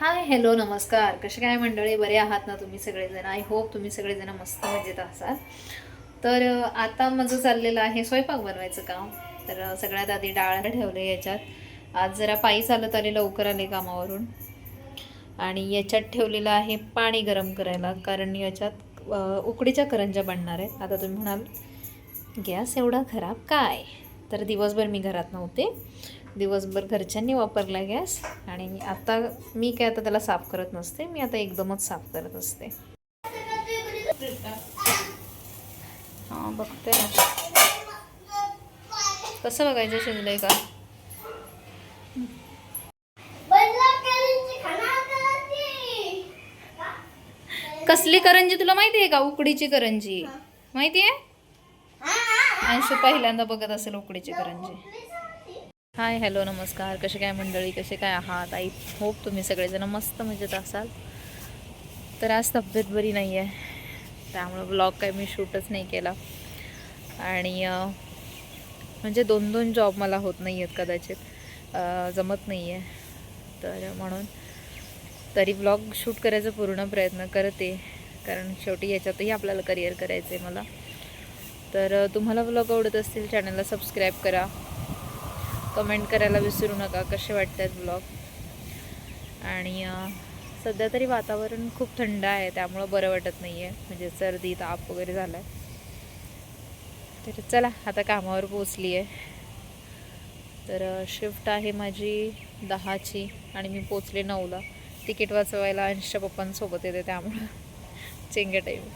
Hi hello नमस्कार. कसे काय मंडळी? बरे आहात ना तुम्ही सगळेजण? आय होप तुम्ही सगळेजण मस्त मजेत असाल. तर आता माझं चाललेलं आहे स्वयंपाक बनवायचं काम. तर सगळ्यात आधी डाळ ठेवले याच्यात. आज जरा पायी चालत आले लवकर आले कामावरून. आणि याच्यात ठेवलेलं आहे पाणी गरम करायला. कारण याच्यात उकडीच्या करंज्या बनणार आहे आता तुम्ही म्हणाल गॅस एवढा खराब काय? तर दिवसभर मी घरात नव्हते. दिवसभर घरच्यांनी वापरला गॅस आणि आता मी काय आता त्याला साफ करत नसते मी आता एकदमच साफ करत असते. हां बघते. ना कसं बघायचं शिजलंय का? कसली करंजी तुला माहिती आहे का? उकडीची करंजी. माहिती आहे? अंशू पहिल्यांदा बघत असेल उकडीची करंजी. हाय हॅलो नमस्कार. कसे काय मंडळी? कसे काय आहात? आई होप तुम्ही सगळेजण मस्त मजेत असाल. तर आज तब्येत बरी नाही आहे त्यामुळं ब्लॉग काय मी शूटच नाही केला. आणि म्हणजे दोन दोन जॉब मला होत नाही आहेत कदाचित जमत नाही आहे तर म्हणून तरी ब्लॉग शूट करायचा पूर्ण प्रयत्न करते. कारण शेवटी याच्यातही आपल्याला करिअर करायचं आहे मला. तर तुम्हाला ब्लॉग आवडत असतील चॅनलला सबस्क्राईब करा. कमेंट करायला विसरू नका. कसे वाटतात ब्लॉग आणि सध्या तरी वातावरण खूप थंड आहे. त्यामुळं बरं वाटत नाही आहे म्हणजे सर्दी ताप वगैरे झाला आहे तर चला आता कामावर पोचली आहे तर शिफ्ट आहे माझी दहाची आणि मी पोचले नऊला. तिकीट वाचवायला अंशच्या पप्पांसोबत येते त्यामुळं. चेंगे टाईम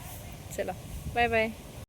चला बाय बाय